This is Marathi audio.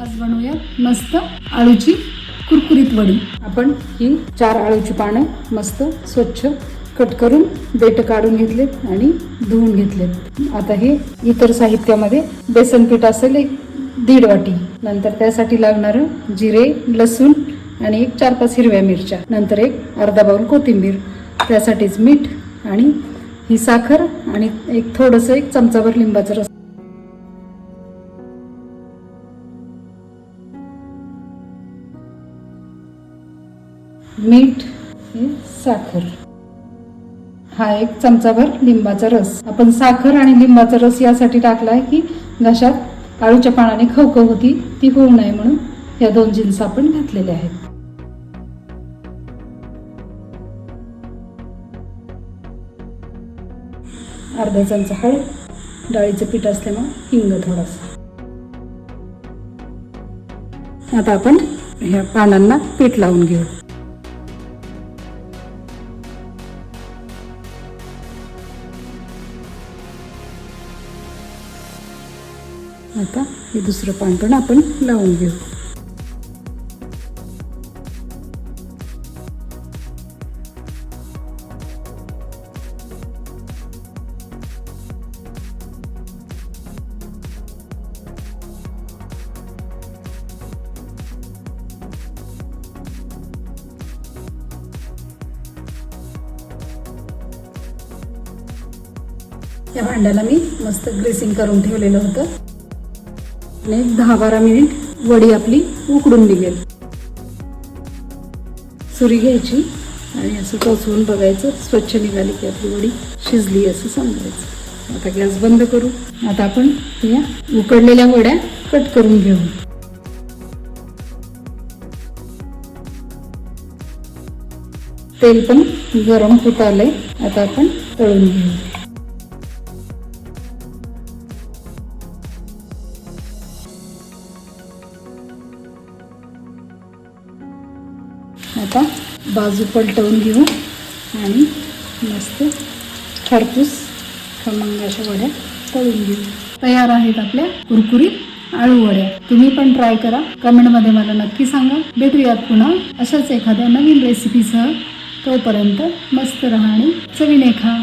आज बनवूया मस्त आळूची कुरकुरीत वडी. आपण ही चार आळूची पानं मस्त स्वच्छ कट करून बेट काढून घेतलेत आणि धुवून घेतलेत. आता हे इतर साहित्यामध्ये बेसन पीठ असेल एक दीड वाटी. नंतर त्यासाठी लागणारं जिरे लसूण आणि एक चार पाच हिरव्या मिरच्या. नंतर एक अर्धा बाऊल कोथिंबीर. त्यासाठीच मीठ आणि ही साखर आणि एक थोडंसं एक चमचाभर लिंबाचा रस मीठ हे साखर. हा एक चमचाभर लिंबाचा रस. आपण साखर आणि लिंबाचा रस यासाठी टाकला आहे की घशात आळूच्या पानाने खवखव होती ती होऊ नये म्हणून या दोन जिन्स आपण घातलेल्या आहेत. अर्धा चमचा हळद डाळीचं पीठ असल्यामुळे हिंग थोडासा. आता आपण ह्या पानांना पीठ लावून घेऊ. आता हे दुसरं पान पण आपण लावून घेऊ. या भांड्याला मी मस्त ग्रेसिंग करून ठेवलेलं होतं. आणि दहा बारा मिनिट वडी आपली उकडून निघेल. सुरी घ्यायची आणि असं टोचवून बघायचं. स्वच्छ निघाली की आपली वडी शिजली असं समजायचं. आता गॅस बंद करू. आता आपण या उकडलेल्या वड्या कट करून घेऊ. तेल पण गरम होत आलंय. आता आपण तळून घेऊ. आता बाजू पलटवून घेऊ आणि मस्त खरपूस खमंगाच्या वड्या तळून घेऊ. तयार आहेत आपल्या कुरकुरीत आळू वड्या. तुम्ही पण ट्राय करा. कमेंटमध्ये मला नक्की सांगा. भेटूयात पुन्हा अशाच एखाद्या नवीन रेसिपीसह तोपर्यंत मस्त राहा आणि चवीने खा.